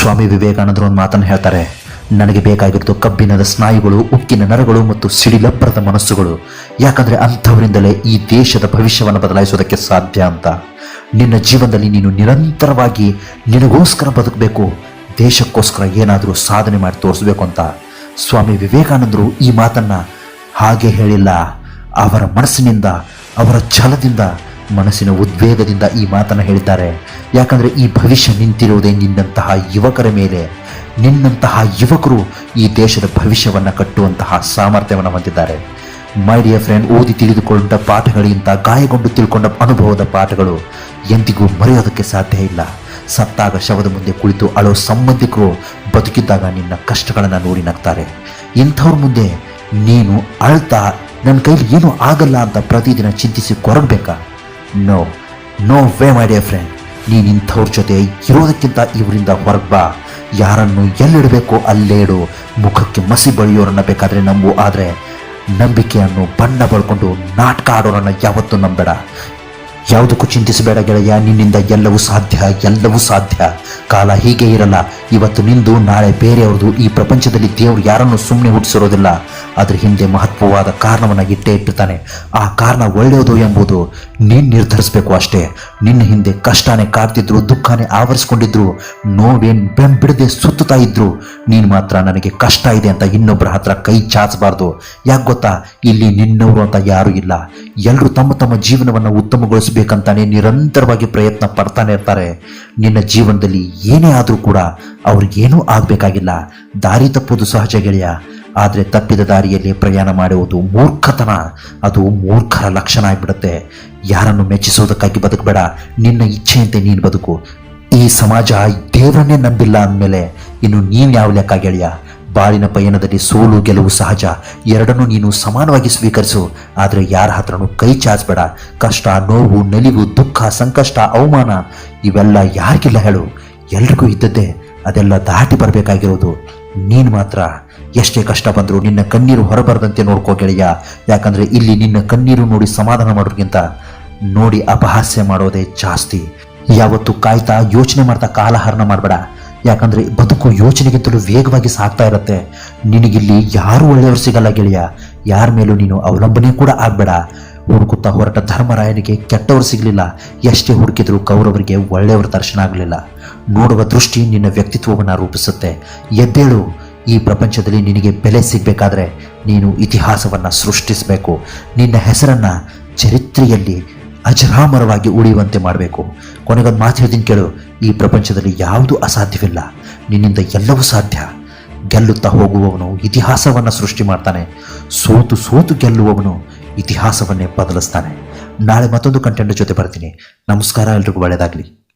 ಸ್ವಾಮಿ ವಿವೇಕಾನಂದರು ಒಂದು ಮಾತನ್ನು ಹೇಳ್ತಾರೆ, ನನಗೆ ಬೇಕಾಗಿರೋದು ಕಬ್ಬಿಣದ ಸ್ನಾಯುಗಳು, ಉಕ್ಕಿನ ನರಗಳು ಮತ್ತು ಸಿಡಿಲಬ್ಬರದ ಮನಸ್ಸುಗಳು. ಯಾಕಂದ್ರೆ ಅಂಥವರಿಂದಲೇ ಈ ದೇಶದ ಭವಿಷ್ಯವನ್ನು ಬದಲಾಯಿಸೋದಕ್ಕೆ ಸಾಧ್ಯ ಅಂತ. ನಿನ್ನ ಜೀವನದಲ್ಲಿ ನೀನು ನಿರಂತರವಾಗಿ ನಿನಗೋಸ್ಕರ ಬದುಕಬೇಕು, ದೇಶಕ್ಕೋಸ್ಕರ ಏನಾದರೂ ಸಾಧನೆ ಮಾಡಿ ತೋರಿಸ್ಬೇಕು ಅಂತ. ಸ್ವಾಮಿ ವಿವೇಕಾನಂದರು ಈ ಮಾತನ್ನು ಹಾಗೆ ಹೇಳಿಲ್ಲ. ಅವರ ಮನಸ್ಸಿನಿಂದ, ಅವರ ಛಲದಿಂದ ಮನಸ್ಸಿನ ಉದ್ವೇಗದಿಂದ ಈ ಮಾತನ್ನು ಹೇಳ್ತಾರೆ. ಯಾಕಂದರೆ ಈ ಭವಿಷ್ಯ ನಿಂತಿರುವುದೇ ನಿನ್ನಂತಹ ಯುವಕರ ಮೇಲೆ. ನಿನ್ನಂತಹ ಯುವಕರು ಈ ದೇಶದ ಭವಿಷ್ಯವನ್ನು ಕಟ್ಟುವಂತಹ ಸಾಮರ್ಥ್ಯವನ್ನು ಹೊಂದಿದ್ದಾರೆ. ಮೈ ಡಿಯರ್ ಫ್ರೆಂಡ್ ಓದಿ ತಿಳಿದುಕೊಂಡ ಪಾಠಗಳಿಗಿಂತ ಗಾಯಗೊಂಡು ತಿಳ್ಕೊಂಡ ಅನುಭವದ ಪಾಠಗಳು ಎಂದಿಗೂ ಮರೆಯೋದಕ್ಕೆ ಸಾಧ್ಯ ಇಲ್ಲ. ಸತ್ತಾಗ ಶವದ ಮುಂದೆ ಕುಳಿತು ಅಳೋ ಸಂಬಂಧಿಕರು ಬದುಕಿದ್ದಾಗ ನಿನ್ನ ಕಷ್ಟಗಳನ್ನು ನೋಡಿ ನಗ್ತಾರೆ. ಇಂಥವ್ರ ಮುಂದೆ ನೀನು ಅಳ್ತಾ, ನನ್ನ ಕೈಲಿ ಏನೂ ಆಗಲ್ಲ ಅಂತ ಪ್ರತಿದಿನ ಚಿಂತಿಸಿ ಕೊರಗಬೇಕಾ? No no way my dear friend ನೀನು ಇಂಥವ್ರ ಜೊತೆ ಇರೋದಕ್ಕಿಂತ ಇವರಿಂದ ಹೊರಗೆ ಬಾ. ಯಾರನ್ನು ಎಲ್ಲಿಡಬೇಕೋ ಅಲ್ಲೇ ಇಡು ಮುಖಕ್ಕೆ ಮಸಿ ಬಳಿಯೋರನ್ನ ಬೇಕಾದರೆ ನಂಬು. ಆದರೆ ನಂಬಿಕೆಯನ್ನು ಬಣ್ಣ ಬಳ್ಕೊಂಡು ನಾಟಕ ಆಡೋರನ್ನು ಯಾವತ್ತೂ ನಂಬೇಡ. ಯಾವುದಕ್ಕೂ ಚಿಂತಿಸಬೇಡ ಗೆಳೆಯ, ನಿನ್ನಿಂದ ಎಲ್ಲವೂ ಸಾಧ್ಯ ಎಲ್ಲವೂ ಸಾಧ್ಯ. ಕಾಲ ಹೀಗೆ ಇರಲ್ಲ. ಇವತ್ತು ನಿಂದು, ನಾಳೆ ಬೇರೆಯವ್ರದ್ದು ಈ ಪ್ರಪಂಚದಲ್ಲಿ ದೇವರು ಯಾರನ್ನು ಸುಮ್ಮನೆ ಹುಟ್ಟಿಸಿರೋದಿಲ್ಲ. ಅದ್ರ ಹಿಂದೆ ಮಹತ್ವವಾದ ಕಾರಣವನ್ನು ಇಟ್ಟೇ ಇಟ್ಟಿರ್ತಾನೆ. ಆ ಕಾರಣ ಒಳ್ಳೆಯದು ಎಂಬುದು ನೀನು ನಿರ್ಧರಿಸಬೇಕು ಅಷ್ಟೇ. ನಿನ್ನ ಹಿಂದೆ ಕಷ್ಟನೇ ಕಾಡ್ತಿದ್ರು, ದುಃಖನೇ ಆವರಿಸ್ಕೊಂಡಿದ್ರು. ನೋವೇನ್ ಬೆಂಬಿಡದೆ ಸುತ್ತುತ್ತಾ ಇದ್ರು. ನೀನು ಮಾತ್ರ ನನಗೆ ಕಷ್ಟ ಇದೆ ಅಂತ ಇನ್ನೊಬ್ಬರ ಹತ್ರ ಕೈ ಚಾಚಬಾರ್ದು. ಯಾಕೆ ಗೊತ್ತಾ? ಇಲ್ಲಿ ನಿನ್ನವರು ಅಂತ ಯಾರೂ ಇಲ್ಲ. ಎಲ್ಲರೂ ತಮ್ಮ ತಮ್ಮ ಜೀವನವನ್ನು ಉತ್ತಮಗೊಳಿಸಬೇಕಂತಾನೆ ನಿರಂತರವಾಗಿ ಪ್ರಯತ್ನ ಪಡ್ತಾನೆ ಇರ್ತಾರೆ. ನಿನ್ನ ಜೀವನದಲ್ಲಿ ಏನೇ ಆದರೂ ಕೂಡ ಅವ್ರಿಗೇನೂ ಆಗಬೇಕಾಗಿಲ್ಲ. ದಾರಿ ತಪ್ಪುವುದು ಸಹಜ ಗೆಳೆಯ. ಆದರೆ ತಪ್ಪಿದ ದಾರಿಯಲ್ಲಿ ಪ್ರಯಾಣ ಮಾಡುವುದು ಮೂರ್ಖತನ. ಅದು ಮೂರ್ಖರ ಲಕ್ಷಣ ಆಗಿಬಿಡುತ್ತೆ. ಯಾರನ್ನು ಮೆಚ್ಚಿಸೋದಕ್ಕಾಗಿ ಬದುಕಬೇಡ. ನಿನ್ನ ಇಚ್ಛೆಯಂತೆ ನೀನು ಬದುಕು. ಈ ಸಮಾಜ ದೇವರನ್ನೇ ನಂಬಿಲ್ಲ ಅಂದಮೇಲೆ ಇನ್ನು ನೀನು ಯಾವ ಲೆಕ್ಕ ಗೆಳೆಯ? ಬಾಳಿನ ಪಯಣದಲ್ಲಿ ಸೋಲು, ಗೆಲುವು ಸಹಜ. ಎರಡನ್ನೂ ನೀನು ಸಮಾನವಾಗಿ ಸ್ವೀಕರಿಸು. ಆದರೆ ಯಾರ ಹತ್ರನೂ ಕೈ ಚಾಚಬೇಡ. ಕಷ್ಟ, ನೋವು, ನಲಿವು, ದುಃಖ, ಸಂಕಷ್ಟ, ಅವಮಾನ ಇವೆಲ್ಲ ಯಾರಿಗಿಲ್ಲ ಹೇಳು. ಎಲ್ರಿಗೂ ಇದ್ದದ್ದೇ ಅದೆಲ್ಲ ದಾಟಿ ಬರಬೇಕಾಗಿರೋದು. ನೀನು ಮಾತ್ರ. ಎಷ್ಟೇ ಕಷ್ಟ ಬಂದರೂ ನಿನ್ನ ಕಣ್ಣೀರು ಹೊರಬರದಂತೆ ನೋಡ್ಕೋ ಗೆಳೆಯ. ಯಾಕಂದ್ರೆ ಇಲ್ಲಿ ನಿನ್ನ ಕಣ್ಣೀರು ನೋಡಿ ಸಮಾಧಾನ ಮಾಡೋದ್ಕಿಂತ ನೋಡಿ ಅಪಹಾಸ್ಯ ಮಾಡೋದೇ ಜಾಸ್ತಿ. ಯಾವತ್ತು ಕಾಯ್ತಾ ಯೋಚನೆ ಮಾಡ್ತಾ ಕಾಲಹರಣ ಮಾಡಬೇಡ. ಯಾಕಂದ್ರೆ ಬದುಕು ಯೋಚನೆಗಿಂತಲೂ ವೇಗವಾಗಿ ಸಾಗ್ತಾ ಇರುತ್ತೆ. ನಿನಗಿಲ್ಲಿ ಯಾರು ಒಳ್ಳೆಯವರು ಸಿಗಲ್ಲ ಗೆಳೆಯ. ಯಾರ ಮೇಲೂ ನೀನು ಅವಲಂಬನೆ ಕೂಡ ಆಗ್ಬೇಡ. ಹುಡುಕುತ್ತಾ ಹೊರಟ ಧರ್ಮರಾಯನಿಗೆ ಕೆಟ್ಟವರು ಸಿಗಲಿಲ್ಲ. ಎಷ್ಟೇ ಹುಡುಕಿದ್ರು ಕೌರವರಿಗೆ ಒಳ್ಳೆಯವರ ದರ್ಶನ ಆಗಲಿಲ್ಲ. ನೋಡುವ ದೃಷ್ಟಿ ನಿನ್ನ ವ್ಯಕ್ತಿತ್ವವನ್ನು ರೂಪಿಸುತ್ತೆ. ಎದ್ದೇಳು. ಈ ಪ್ರಪಂಚದಲ್ಲಿ ನಿನಗೆ ಬೆಲೆ ಸಿಗಬೇಕಾದ್ರೆ ನೀನು ಇತಿಹಾಸವನ್ನು ಸೃಷ್ಟಿಸಬೇಕು. ನಿನ್ನ ಹೆಸರನ್ನ ಚರಿತ್ರೆಯಲ್ಲಿ ಅಜರಾಮರವಾಗಿ ಉಳಿಯುವಂತೆ ಮಾಡಬೇಕು. ಕೊನೆಗೊಂದು ಮಾತು ಹೇಳ್ತೀನಿ ಕೇಳು. ಈ ಪ್ರಪಂಚದಲ್ಲಿ ಯಾವುದೂ ಅಸಾಧ್ಯವಿಲ್ಲ. ನಿನ್ನಿಂದ ಎಲ್ಲವೂ ಸಾಧ್ಯ. ಗೆಲ್ಲುತ್ತಾ ಹೋಗುವವನು ಇತಿಹಾಸವನ್ನು ಸೃಷ್ಟಿ ಮಾಡ್ತಾನೆ. ಸೋತು ಸೋತು ಗೆಲ್ಲುವವನು ಇತಿಹಾಸವನ್ನೇ ಬದಲಿಸ್ತಾನೆ. ನಾಳೆ ಮತ್ತೊಂದು ಕಂಟೆಂಟ್ ಜೊತೆ ಬರ್ತೀನಿ. ನಮಸ್ಕಾರ, ಎಲ್ರಿಗೂ ಒಳ್ಳೆಯದಾಗಲಿ